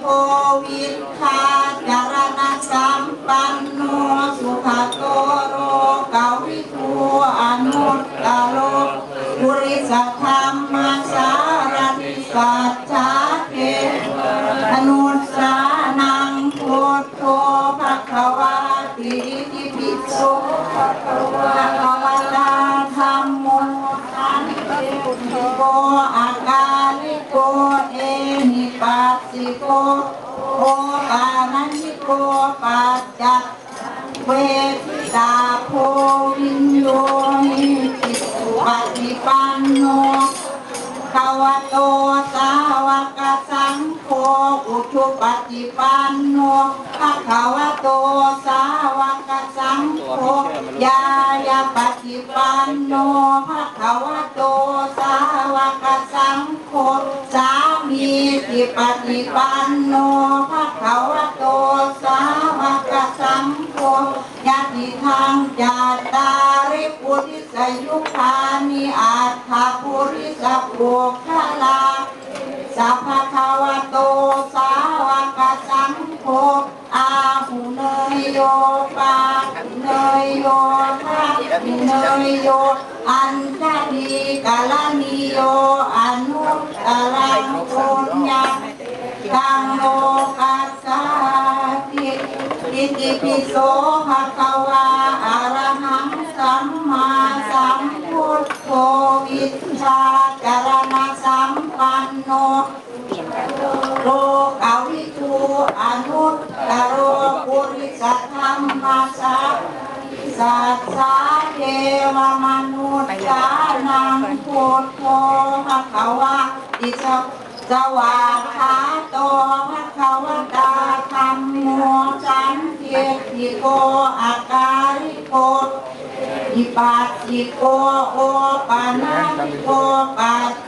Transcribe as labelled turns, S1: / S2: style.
S1: โควิดคาจารณะสัมปันโนสุขโตโรกาวิทูอนุตตโรปุริสธรรมสารติสัจจเกอนุสานังพุทโธภควาติอิติปิโสภควะตาธรรมโมสันติโกอา สิโกโอกานันติโกปัจจักเวทิตาโพวินโยนิจิตสุปฏิปันโนภาวะโตสาวกสังโฆอุชุปฏิปันโนภะคะวะโตสาวกสังโฆยายาปฏิปันโนภะคะวะ ปฏิปันโนภะคะวะโตสาวกสังโฆยะติทางจัตาริปุริสยุคานิอาถาปุริสปุคลาสัพพะคะวะโตสาวกสังโฆอาหุเนยโยปาหุเนยโยทักขิเนยโย อันทดีกาลนิโยอนุตตรั อิติปิโสภะคะวาอะระหังสัมมาสัมพุทโธวิชชาจารณะสัมปันโนโลกาวิทูอนุตตโรปุริสธรรมสัพสัสสะเทวมนุษยานังพุทโธภะคะวะติสสวาคาโตภะคะวะตาธรรมโม สิโกอาการิโกอิปัสสิโกโอปานาติโกปัส